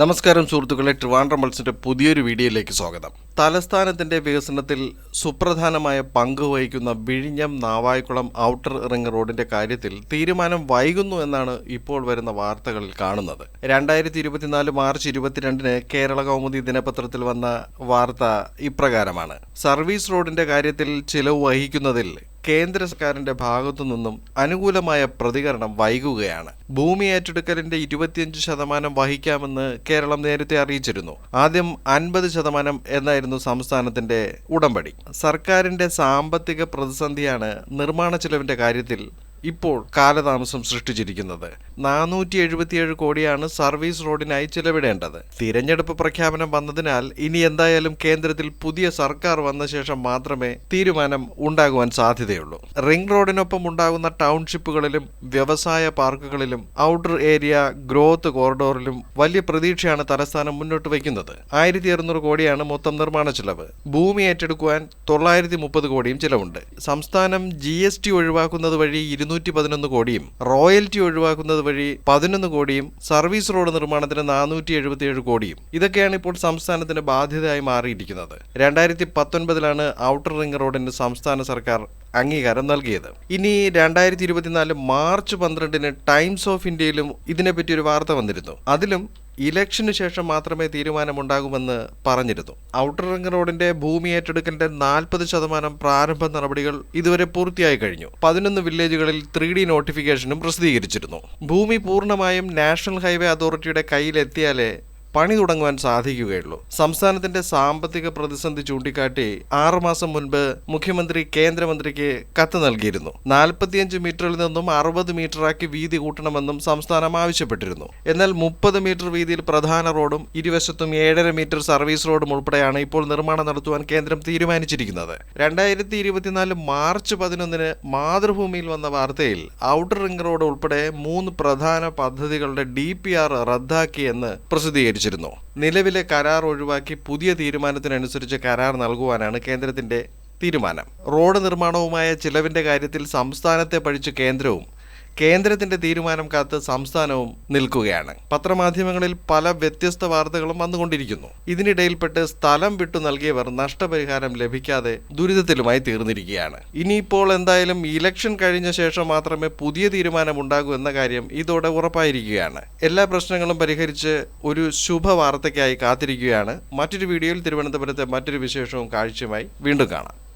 നമസ്കാരം സുഹൃത്തുക്കളെ ട്രിവാൻഡ്രം പൾസിന്റെ പുതിയൊരു വീഡിയോയിലേക്ക് സ്വാഗതം. തലസ്ഥാനത്തിന്റെ വികസനത്തിൽ സുപ്രധാനമായ പങ്ക് വഹിക്കുന്ന വിഴിഞ്ഞം നാവായിക്കുളം ഔട്ടർ റിംഗ് റോഡിന്റെ കാര്യത്തിൽ തീരുമാനം വൈകുന്നു എന്നാണ് ഇപ്പോൾ വരുന്ന വാർത്തകളിൽ കാണുന്നത്. രണ്ടായിരത്തി ഇരുപത്തിനാല് മാർച്ച് ഇരുപത്തിരണ്ടിന് കേരള കൗമുദി ദിനപത്രത്തിൽ വന്ന വാർത്ത ഇപ്രകാരമാണ്. സർവീസ് റോഡിന്റെ കാര്യത്തിൽ ചിലവ് വഹിക്കുന്നതിൽ കേന്ദ്ര സർക്കാരിന്റെ ഭാഗത്തു നിന്നും അനുകൂലമായ പ്രതികരണം വൈകുകയാണ്. ഭൂമി ഏറ്റെടുക്കലിന്റെ ഇരുപത്തിയഞ്ച് ശതമാനം വഹിക്കാമെന്ന് കേരളം നേരത്തെ അറിയിച്ചിരുന്നു. ആദ്യം അൻപത് ശതമാനം എന്നായിരുന്നു സംസ്ഥാനത്തിന്റെ ഉടമ്പടി. സർക്കാരിന്റെ സാമ്പത്തിക പ്രതിസന്ധിയാണ് നിർമ്മാണ ചെലവിന്റെ കാര്യത്തിൽ ഇപ്പോൾ കാലതാമസം സൃഷ്ടിച്ചിരിക്കുന്നത്. നാനൂറ്റി എഴുപത്തിയേഴ് കോടിയാണ് സർവീസ് റോഡിനായി ചിലവിടേണ്ടത്. തിരഞ്ഞെടുപ്പ് പ്രഖ്യാപനം വന്നതിനാൽ ഇനി എന്തായാലും കേന്ദ്രത്തിൽ പുതിയ സർക്കാർ വന്ന ശേഷം മാത്രമേ തീരുമാനം ഉണ്ടാകുവാൻ സാധ്യതയുള്ളൂ. റിംഗ് റോഡിനൊപ്പം ഉണ്ടാകുന്ന ടൗൺഷിപ്പുകളിലും വ്യവസായ പാർക്കുകളിലും ഔട്ടർ ഏരിയ ഗ്രോത്ത് കോറിഡോറിലും വലിയ പ്രതീക്ഷയാണ് തലസ്ഥാനം മുന്നോട്ട് വയ്ക്കുന്നത്. ആയിരത്തി അറുന്നൂറ് കോടിയാണ് മൊത്തം നിർമ്മാണ ചെലവ്. ഭൂമി ഏറ്റെടുക്കുവാൻ തൊള്ളായിരത്തി മുപ്പത് കോടിയും ചിലവുണ്ട്. സംസ്ഥാനം ജി എസ് ടി ഒഴിവാക്കുന്നത് വഴി ഇരുന്നൂറ്റി പതിനൊന്ന് കോടിയും റോയൽറ്റി ഒഴിവാക്കുന്നത് വഴി പതിനൊന്ന് കോടിയും സർവീസ് റോഡ് നിർമ്മാണത്തിന് നാനൂറ്റി എഴുപത്തിയേഴ് കോടിയും. ഇതൊക്കെയാണ് ഇപ്പോൾ സംസ്ഥാനത്തിന്റെ ബാധ്യതയായി മാറിയിരിക്കുന്നത്. രണ്ടായിരത്തി പത്തൊൻപതിലാണ് ഔട്ടർ റിംഗ് റോഡിന് സംസ്ഥാന സർക്കാർ അംഗീകാരം നൽകിയത്. ഇനി രണ്ടായിരത്തി ഇരുപത്തിനാല് മാർച്ച് പന്ത്രണ്ടിന് ടൈംസ് ഓഫ് ഇന്ത്യയിലും ഇതിനെപ്പറ്റി ഒരു വാർത്ത വന്നിരുന്നു. അതിലും ഇലക്ഷന് ശേഷം മാത്രമേ തീരുമാനമുണ്ടാകുമെന്ന് പറഞ്ഞിരുന്നു. ഔട്ടർ റിംഗ് റോഡിന്റെ ഭൂമി ഏറ്റെടുക്കലിന്റെ നാൽപ്പത് ശതമാനം പ്രാരംഭ നടപടികൾ ഇതുവരെ പൂർത്തിയായി കഴിഞ്ഞു. പതിനൊന്ന് വില്ലേജുകളിൽ ത്രീ ഡി നോട്ടിഫിക്കേഷനും പ്രസിദ്ധീകരിച്ചിരുന്നു. ഭൂമി പൂർണമായും നാഷണൽ ഹൈവേ അതോറിറ്റിയുടെ കയ്യിലെത്തിയാലേ പണി തുടങ്ങുവാൻ സാധിക്കുകയുള്ളൂ. സംസ്ഥാനത്തിന്റെ സാമ്പത്തിക പ്രതിസന്ധി ചൂണ്ടിക്കാട്ടി ആറുമാസം മുൻപ് മുഖ്യമന്ത്രി കേന്ദ്രമന്ത്രിക്ക് കത്ത് നൽകിയിരുന്നു. നാൽപ്പത്തിയഞ്ച് മീറ്ററിൽ നിന്നും അറുപത് മീറ്ററാക്കി വീതി കൂട്ടണമെന്നും സംസ്ഥാനം ആവശ്യപ്പെട്ടിരുന്നു. എന്നാൽ മുപ്പത് മീറ്റർ വീതിയിൽ പ്രധാന റോഡും ഇരുവശത്തും ഏഴര മീറ്റർ സർവീസ് റോഡും ഉൾപ്പെടെയാണ് ഇപ്പോൾ നിർമ്മാണം നടത്തുവാൻ കേന്ദ്രം തീരുമാനിച്ചിരിക്കുന്നത്. രണ്ടായിരത്തി ഇരുപത്തിനാല് മാർച്ച് പതിനൊന്നിന് മാതൃഭൂമിയിൽ വന്ന വാർത്തയിൽ ഔട്ടർ റിംഗ് റോഡ് ഉൾപ്പെടെ മൂന്ന് പ്രധാന പദ്ധതികളുടെ ഡി പി ആർ പ്രസിദ്ധീകരിച്ചിരുന്നു നിലവിലെ കരാർ ഒഴിവാക്കി പുതിയ തീരുമാനത്തിനനുസരിച്ച് കരാർ നൽകുവാനാണ് കേന്ദ്രത്തിന്റെ തീരുമാനം. റോഡ് നിർമ്മാണവുമായ ചിലവിന്റെ കാര്യത്തിൽ സംസ്ഥാനത്തെ പഴിച്ച് കേന്ദ്രവും കേന്ദ്രത്തിന്റെ തീരുമാനം കാത്ത് സംസ്ഥാനവും നിൽക്കുകയാണ്. പത്രമാധ്യമങ്ങളിൽ പല വ്യത്യസ്ത വാർത്തകളും വന്നുകൊണ്ടിരിക്കുന്നു. ഇതിനിടയിൽപ്പെട്ട് സ്ഥലം വിട്ടു നൽകിയവർ നഷ്ടപരിഹാരം ലഭിക്കാതെ ദുരിതത്തിലുമായി തീർന്നിരിക്കുകയാണ്. ഇനിയിപ്പോൾ എന്തായാലും ഇലക്ഷൻ കഴിഞ്ഞ ശേഷം മാത്രമേ പുതിയ തീരുമാനം ഉണ്ടാകൂ എന്ന കാര്യം ഇതോടെ ഉറപ്പായിരിക്കുകയാണ്. എല്ലാ പ്രശ്നങ്ങളും പരിഹരിച്ച് ഒരു ശുഭവാർത്തയ്ക്കായി കാത്തിരിക്കുകയാണ്. മറ്റൊരു വീഡിയോയിൽ തിരുവനന്തപുരത്തെ മറ്റൊരു വിശേഷവും കാഴ്ചയുമായി വീണ്ടും കാണാം.